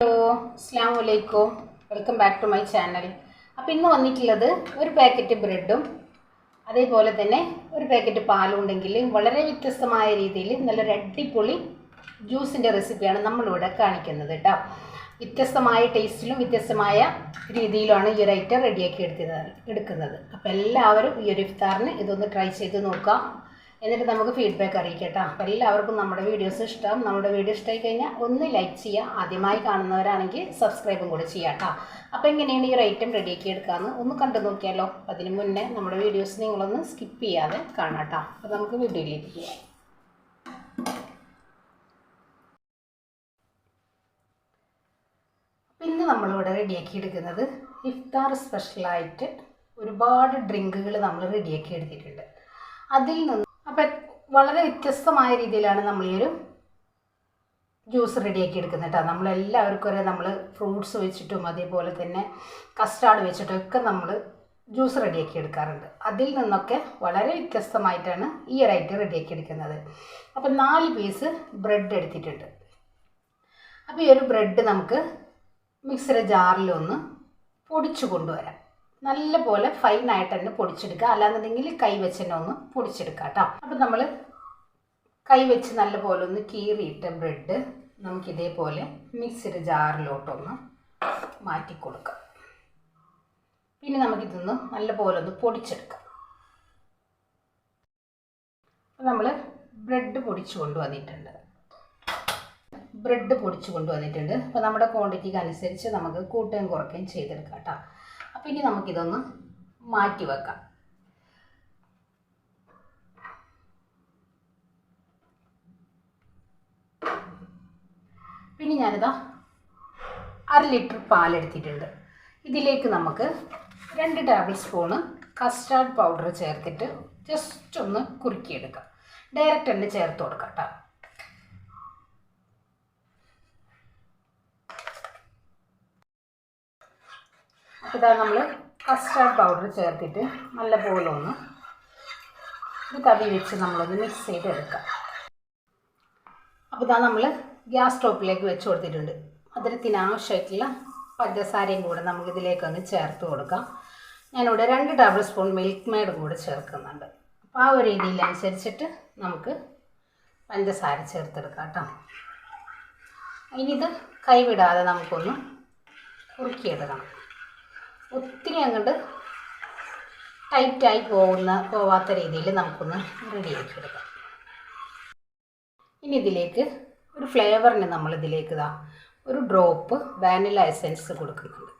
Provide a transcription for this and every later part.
Hello അസ്സാം വലൈക്കും welcome back to my channel അപ്പോൾ ഇന്ന് വന്നിട്ടുള്ളത് ഒരു പാക്കറ്റ് ബ്രെഡും അതേപോലെ തന്നെ ഒരു പാക്കറ്റ് പാലും ഉണ്ടെങ്കിൽ വളരെ വ്യത്യസ്തമായ രീതിയിൽ നല്ലൊരു അടിപൊളി ജ്യൂസിന്റെ റെസിപ്പിയാണ് നമ്മളിവിടെ കാണിക്കുന്നത് കേട്ടോ. വ്യത്യസ്തമായ ടേസ്റ്റിലും വ്യത്യസ്തമായ രീതിയിലുമാണ് ഈ ഒരു ഐറ്റം റെഡിയാക്കി എടുക്കുന്നത് എടുക്കുന്നത്. അപ്പോൾ എല്ലാവരും ഈ ഒരു ഇഫ്താറിന് ഇതൊന്ന് ട്രൈ ചെയ്ത് നോക്കാം. എന്നിട്ട് നമുക്ക് ഫീഡ്ബാക്ക് അറിയിക്കട്ടോ. അപ്പോൾ എല്ലാവർക്കും നമ്മുടെ വീഡിയോസ് ഇഷ്ടം. നമ്മുടെ വീഡിയോ ഇഷ്ടമായി കഴിഞ്ഞാൽ ഒന്ന് ലൈക്ക് ചെയ്യുക. ആദ്യമായി കാണുന്നവരാണെങ്കിൽ സബ്സ്ക്രൈബും കൂടെ ചെയ്യാം കേട്ടോ അപ്പോൾ എങ്ങനെയാണ് ഈ ഒരു ഐറ്റം റെഡിയാക്കി എടുക്കാമെന്ന് ഒന്ന് കണ്ടു നോക്കിയാലോ. അതിന് മുന്നേ നമ്മുടെ വീഡിയോസ് നിങ്ങളൊന്ന് സ്കിപ്പ് ചെയ്യാതെ കാണാം കേട്ടോ അപ്പോൾ നമുക്ക് വീഡിയോയിലേക്ക് പോകാം ഇന്ന് നമ്മളിവിടെ റെഡിയാക്കി എടുക്കുന്നത് ഇഫ്താർ സ്പെഷ്യലായിട്ട് ഒരുപാട് ഡ്രിങ്കുകൾ നമ്മൾ റെഡിയാക്കി എടുത്തിട്ടുണ്ട്. അതിൽ നിന്ന് വളരെ വ്യത്യസ്തമായ രീതിയിലാണ് നമ്മൾ ഈ ഒരു ജ്യൂസ് റെഡിയാക്കി എടുക്കുന്നത് കേട്ടോ. നമ്മളെല്ലാവർക്കും ഒരേ നമ്മൾ ഫ്രൂട്ട്സ് വെച്ചിട്ടും അതേപോലെ തന്നെ കസ്റ്റാർഡ് വെച്ചിട്ടും ഒക്കെ നമ്മൾ ജ്യൂസ് റെഡിയാക്കി എടുക്കാറുണ്ട്. അതിൽ നിന്നൊക്കെ വളരെ വ്യത്യസ്തമായിട്ടാണ് ഈ ഒരു ഐറ്റം റെഡിയാക്കി എടുക്കുന്നത്. അപ്പം നാല് പീസ് ബ്രെഡ് എടുത്തിട്ടുണ്ട്. അപ്പോൾ ഈ ഒരു ബ്രെഡ് നമുക്ക് മിക്സിയുടെ ജാറിലൊന്ന് പൊടിച്ചു കൊണ്ടുവരാം. നല്ല പോലെ ഫൈനായിട്ട് തന്നെ പൊടിച്ചെടുക്കുക. അല്ലാന്നുണ്ടെങ്കിൽ കൈ വെച്ച് തന്നെ ഒന്ന് പൊടിച്ചെടുക്കുക കേട്ടോ. അപ്പം നമ്മൾ കൈ വെച്ച് നല്ലപോലെ ഒന്ന് കീറിയിട്ട ബ്രെഡ് നമുക്കിതേപോലെ മിക്സിയുടെ ജാറിലോട്ടൊന്ന് മാറ്റി കൊടുക്കാം. പിന്നെ നമുക്കിതൊന്ന് നല്ലപോലെ ഒന്ന് പൊടിച്ചെടുക്കാം. നമ്മൾ ബ്രെഡ് പൊടിച്ചു കൊണ്ടുവന്നിട്ടുണ്ട്. ബ്രെഡ് പൊടിച്ചു കൊണ്ടുവന്നിട്ടുണ്ട്. അപ്പോൾ നമ്മുടെ ക്വാണ്ടിറ്റിക്ക് അനുസരിച്ച് നമുക്ക് കൂട്ടുകയും കുറയ്ക്കുകയും ചെയ്തെടുക്കാം കേട്ടോ. അപ്പോൾ ഇനി നമുക്കിതൊന്ന് മാറ്റി വെക്കാം പിന്നെ ഞാനിതാ അര ലിറ്റർ പാലെടുത്തിട്ടുണ്ട്. ഇതിലേക്ക് നമുക്ക് രണ്ട് ടേബിൾ സ്പൂണ് കസ്റ്റാർഡ് പൗഡർ ചേർത്തിട്ട് ജസ്റ്റ് ഒന്ന് കുറുക്കിയെടുക്കാം. ഡയറക്റ്റ് തന്നെ ചേർത്ത് കൊടുക്കാം കേട്ടോ ഇതാ നമ്മൾ കസ്റ്റാർഡ് പൗഡർ ചേർത്തിട്ട് നല്ലപോലെ ഒന്ന് ഒരു തവി വെച്ച് നമ്മളൊന്ന് മിക്സ് ചെയ്ത് എടുക്കാം അപ്പോൾ ഇതാ നമ്മൾ ഗ്യാസ് സ്റ്റോപ്പിലേക്ക് വെച്ച് കൊടുത്തിട്ടുണ്ട്. മധുരത്തിന് ആവശ്യമായിട്ടുള്ള പഞ്ചസാരയും കൂടെ നമുക്കിതിലേക്കൊന്ന് ചേർത്ത് കൊടുക്കാം. ഞാനിവിടെ രണ്ട് ടേബിൾ സ്പൂൺ മിൽക്ക് മെയ്ഡ് കൂടെ ചേർക്കുന്നുണ്ട്. അപ്പോൾ ആ ഒരു രീതിയിലനുസരിച്ചിട്ട് നമുക്ക് പഞ്ചസാര ചേർത്തെടുക്കാം കേട്ടോ. ഇനി ഇത് കൈവിടാതെ നമുക്കൊന്ന് കുറുക്കിയെടുക്കണം. ഒത്തിരി അങ്ങോട്ട് ടൈറ്റായി പോകുന്ന പോവാത്ത രീതിയിൽ നമുക്കൊന്ന് റെഡിയാക്കി എടുക്കാം. ഇനി ഇതിലേക്ക് ഒരു ഫ്ലേവറിന് നമ്മൾ ഇതിലേക്ക് ഇതാ ഒരു ഡ്രോപ്പ് വാനില എസെൻസ് കൊടുക്കുന്നുണ്ട്.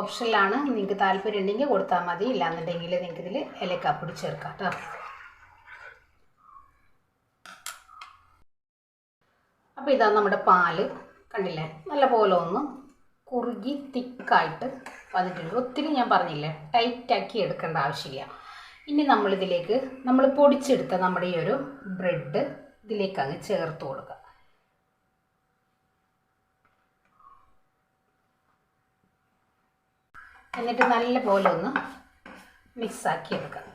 ഓപ്ഷനിലാണ് നിങ്ങൾക്ക് താല്പര്യം ഉണ്ടെങ്കിൽ കൊടുത്താൽ മതി. ഇല്ലാന്നുണ്ടെങ്കിൽ നിങ്ങൾക്ക് ഇതിൽ ഇലക്കാപ്പൊടി ചേർക്കാം കേട്ടോ. അപ്പോൾ ഇതാ നമ്മുടെ പാൽ. കണ്ടില്ലേ? നല്ല പോലെ ഒന്ന് കുറുകി തിക്കായിട്ട് വന്നിട്ടുണ്ട് ഒത്തിരി ഞാൻ പറഞ്ഞില്ലേ? ടൈറ്റാക്കി എടുക്കേണ്ട ആവശ്യമില്ല. ഇനി നമ്മളിതിലേക്ക് നമ്മൾ പൊടിച്ചെടുത്ത നമ്മുടെ ഈ ഒരു ബ്രെഡ് ഇതിലേക്ക് അങ്ങ് ചേർത്ത് കൊടുക്കുക. എന്നിട്ട് നല്ല പോലെ ഒന്ന് മിക്സാക്കി എടുക്കുക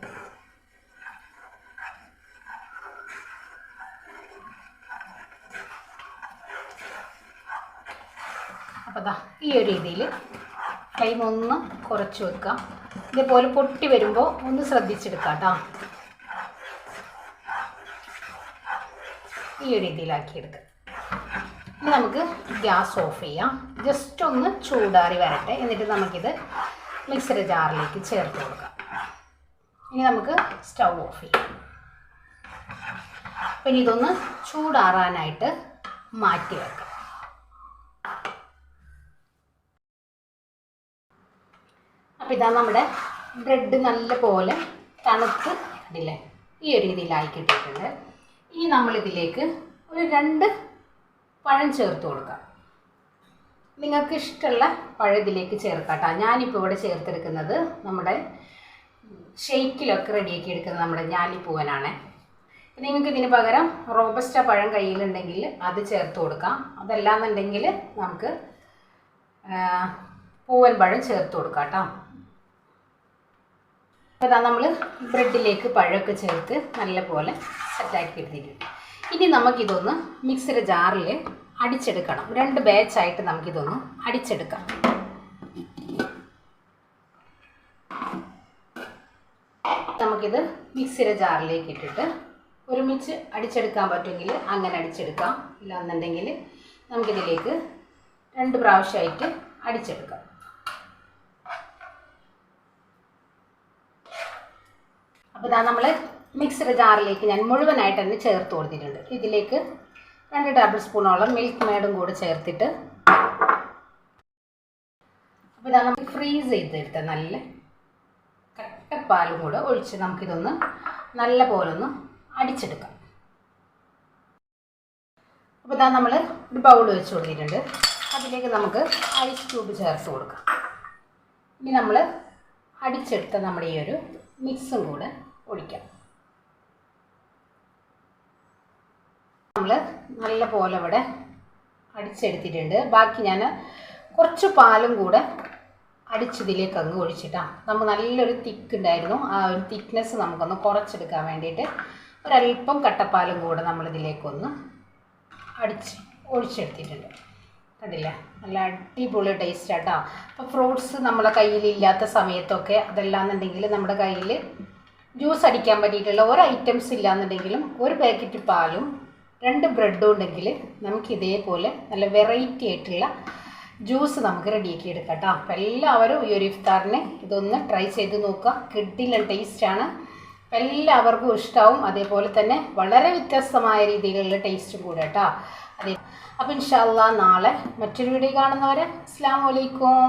അപ്പോൾ ദാ ഈ ഒരു രീതിയിൽ ഫ്ലെയിം ഒന്ന് കുറച്ച് വെക്കാം. ഇതേപോലെ പൊട്ടി വരുമ്പോൾ ഒന്ന് ശ്രദ്ധിച്ചെടുക്കാം കേട്ടോ ഈ ഒരു രീതിയിലാക്കി എടുക്കാം ഇനി നമുക്ക് ഗ്യാസ് ഓഫ് ചെയ്യാം. ജസ്റ്റ് ഒന്ന് ചൂടാറി വരട്ടെ. എന്നിട്ട് നമുക്കിത് മിക്സർ ജാറിലേക്ക് ചേർത്ത് കൊടുക്കാം. ഇനി നമുക്ക് സ്റ്റൗ ഓഫ് ചെയ്യാം. പിന്നെ ഇതൊന്ന് ചൂടാറാനായിട്ട് മാറ്റി വെക്കാം. അപ്പോൾ ഇതാ നമ്മുടെ ബ്രെഡ് നല്ല പോലെ തണുത്ത് ഇല്ലേ ഈ ഒരു രീതിയിലായി കിട്ടിയിട്ടുണ്ട്. ഇനി നമ്മളിതിലേക്ക് ഒരു രണ്ട് പഴം ചേർത്ത് കൊടുക്കാം. നിങ്ങൾക്ക് ഇഷ്ടമുള്ള പഴം ഇതിലേക്ക് ചേർക്കാം കേട്ടോ. ഞാനിപ്പോൾ ഇവിടെ ചേർത്തെടുക്കുന്നത് നമ്മുടെ ഷെയ്ക്കിലൊക്കെ റെഡിയാക്കി എടുക്കുന്നത് നമ്മുടെ ഞാലിപ്പൂവനാണ്. നിങ്ങൾക്ക് ഇതിന് പകരം റോബസ്റ്റ പഴം കയ്യിലുണ്ടെങ്കിൽ അത് ചേർത്ത് കൊടുക്കാം. അതല്ലാന്നുണ്ടെങ്കിൽ നമുക്ക് പൂവൻ പഴം ചേർത്ത് കൊടുക്കാം കേട്ടോ. ഇതാ നമ്മൾ ബ്രെഡിലേക്ക് പഴമൊക്കെ ചേർത്ത് നല്ല പോലെ സെറ്റാക്കി എടുത്തിട്ടുണ്ട്. ഇനി നമുക്കിതൊന്ന് മിക്സിയുടെ ജാറിൽ അടിച്ചെടുക്കണം. രണ്ട് ബാച്ചായിട്ട് നമുക്കിതൊന്ന് അടിച്ചെടുക്കാം. നമുക്കിത് മിക്സിയുടെ ജാറിലേക്ക് ഇട്ടിട്ട് ഒരുമിച്ച് അടിച്ചെടുക്കാൻ പറ്റുമെങ്കിൽ അങ്ങനെ അടിച്ചെടുക്കാം. ഇല്ല എന്നുണ്ടെങ്കിൽ നമുക്കിതിലേക്ക് രണ്ട് പ്രാവശ്യമായിട്ട് അടിച്ചെടുക്കാം. അപ്പോൾ ഇതാ നമ്മൾ മിക്സഡ് ജാറിലേക്ക് ഞാൻ മുഴുവനായിട്ട് തന്നെ ചേർത്ത് കൊടുത്തിട്ടുണ്ട്. ഇതിലേക്ക് രണ്ട് ടേബിൾ സ്പൂണോളം മിൽക്ക് മേഡും കൂടെ ചേർത്തിട്ട് അപ്പോൾ ഇതാ നമുക്ക് ഫ്രീസ് ചെയ്തെടുത്ത നല്ല കട്ടപ്പാലും കൂടെ ഒഴിച്ച് നമുക്കിതൊന്ന് നല്ല പോലെ ഒന്ന് അടിച്ചെടുക്കാം. അപ്പോൾ ഇതാ നമ്മൾ ഒരു ബൗൾ വെച്ച് കൊടുത്തിട്ടുണ്ട്. അതിലേക്ക് നമുക്ക് ഐസ് ക്യൂബ് ചേർത്ത് കൊടുക്കാം. ഇനി നമ്മൾ അടിച്ചെടുത്ത നമ്മുടെ ഈ ഒരു മിക്സും കൂടെ ഒഴിക്കാം നമ്മൾ നല്ല പോലെ ഇവിടെ അടിച്ചെടുത്തിട്ടുണ്ട്. ബാക്കി ഞാൻ കുറച്ച് പാലും കൂടെ അടിച്ചതിലേക്ക് അങ്ങ് ഒഴിച്ചിട്ടാണ് നമുക്ക് നല്ലൊരു തിക്ക് ഉണ്ടായിരുന്നു. ആ ഒരു തിക്നെസ് നമുക്കൊന്ന് കുറച്ചെടുക്കാൻ വേണ്ടിയിട്ട് ഒരല്പം കട്ടപ്പാലും കൂടെ നമ്മളിതിലേക്കൊന്ന് അടിച്ച് ഒഴിച്ചെടുത്തിട്ടുണ്ട്. കണ്ടില്ല? നല്ല അടിപൊളി ടേസ്റ്റ് ആട്ടോ. അപ്പോൾ ഫ്രൂട്ട്സ് നമ്മളെ കയ്യിലില്ലാത്ത സമയത്തൊക്കെ അതെല്ലാം എന്നുണ്ടെങ്കിൽ നമ്മുടെ കയ്യിൽ ജ്യൂസ് അടിക്കാൻ പറ്റിയിട്ടുള്ള ഒരു ഐറ്റംസ് ഇല്ലാന്നുണ്ടെങ്കിലും ഒരു പാക്കറ്റ് പാലും രണ്ട് ബ്രെഡും ഉണ്ടെങ്കിൽ നമുക്ക് ഇതേപോലെ നല്ല വെറൈറ്റി ആയിട്ടുള്ള ജ്യൂസ് നമുക്ക് റെഡിയാക്കി എടുക്കാം കേട്ടോ അപ്പം എല്ലാവരും ഈ ഒരു ഇഫ്താറിനെ ഇതൊന്ന് ട്രൈ ചെയ്ത് നോക്കുക. കിഡിലൻ ടേസ്റ്റാണ് എല്ലാവർക്കും ഇഷ്ടമാവും അതേപോലെ തന്നെ വളരെ വ്യത്യസ്തമായ രീതിയിലുള്ള ടേസ്റ്റും കൂടെ കേട്ടോ അതെ. അപ്പം ഇൻഷാല്ല നാളെ മറ്റൊരു വീഡിയോ കാണുന്നവരെ അസ്സാം വലൈക്കും